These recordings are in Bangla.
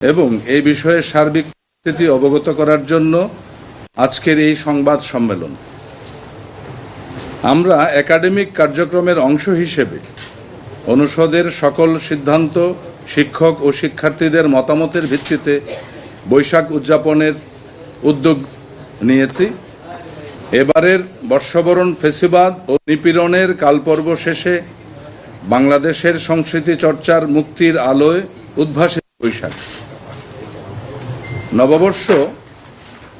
এবং এই বিষয়ে সার্বিক স্থিতি অবগত করার জন্য আজকের এই সংবাদ সম্মেলন। আমরা একাডেমিক কার্যক্রমের অংশ হিসেবে অনুষদের সকল সিদ্ধান্ত, শিক্ষক ও শিক্ষার্থীদের মতামতের ভিত্তিতে বৈশাখ উদযাপনের উদ্যোগ নিয়েছি। এবারের বর্ষবরণ ফেসিবাদ ও নিপীড়নের কালপর্ব শেষে বাংলাদেশের সংস্কৃতি চর্চার মুক্তির আলোয় উদ্ভাসিত বৈশাখ। নববর্ষ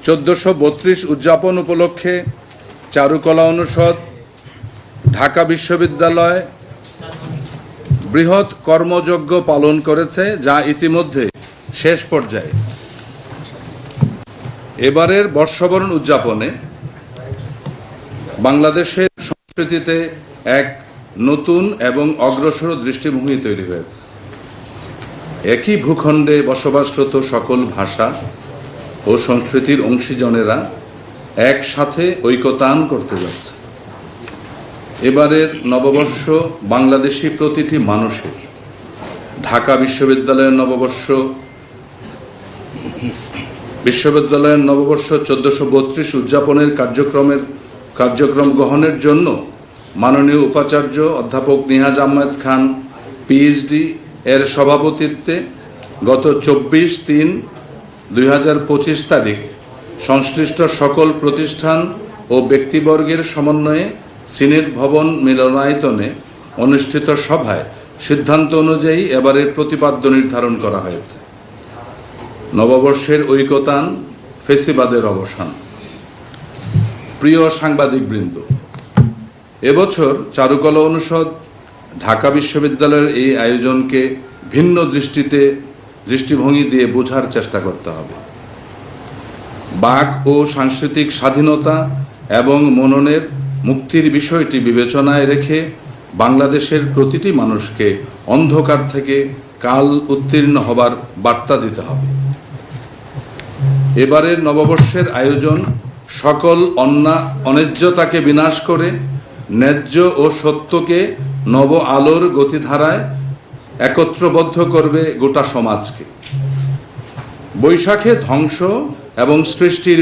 চোদ্দশো বত্রিশ উদযাপন উপলক্ষে চারুকলা অনুষদ, ঢাকা বিশ্ববিদ্যালয় বৃহৎ কর্মযজ্ঞ পালন করেছে যা ইতিমধ্যে শেষ পর্যায়ে। এবারের বর্ষবরণ উদযাপনে বাংলাদেশের সংস্কৃতিতে এক নতুন এবং অগ্রসর দৃষ্টিভঙ্গি তৈরি হয়েছে। একই ভূখণ্ডে বসবাসরত সকল ভাষা ও সংস্কৃতির অংশীজনেরা একসাথে ঐকতান করতে যাচ্ছে। এবারের নববর্ষ বাংলাদেশি প্রতিটি মানুষের, ঢাকা বিশ্ববিদ্যালয়ের নববর্ষ বিশ্ববিদ্যালয়ের নববর্ষ চোদ্দশো বত্রিশ উদযাপনের কার্যক্রমের, কার্যক্রম গ্রহণের জন্য মাননীয় উপাচার্য অধ্যাপক নিহাজ আহমেদ খান পিএইচডি এর সভাপতিত্বে গত চব্বিশ তিন দুই তারিখ সংশ্লিষ্ট সকল প্রতিষ্ঠান ও ব্যক্তিবর্গের সমন্বয়ে সিনেট ভবন মিলনায়তনে অনুষ্ঠিত সভায় সিদ্ধান্ত অনুযায়ী এবারের প্রতিপাদ্য নির্ধারণ করা হয়েছে। নববর্ষের ঐকতান, ফেসিবাদের অবসান। প্রিয় সাংবাদিকবৃন্দ, এবছর চারুকলা অনুষদ ঢাকা বিশ্ববিদ্যালয়ের এই আয়োজনকে ভিন্ন দৃষ্টিতে, দৃষ্টিভঙ্গি দিয়ে বোঝার চেষ্টা করতে হবে। বাক ও সাংস্কৃতিক স্বাধীনতা এবং মননের মুক্তির বিষয়টি বিবেচনায় রেখে বাংলাদেশের প্রতিটি মানুষকে অন্ধকার থেকে কাল উত্তীর্ণ হবার বার্তা দিতে হবে। এবারের নববর্ষের আয়োজন সকল অন্যা অন্যায্যতাকে বিনাশ করে, ন্যায্য ও সত্যকে নব আলোর গতিধারায় একত্রবদ্ধ করবে গোটা সমাজকে। বৈশাখে ধ্বংস এবং সৃষ্টির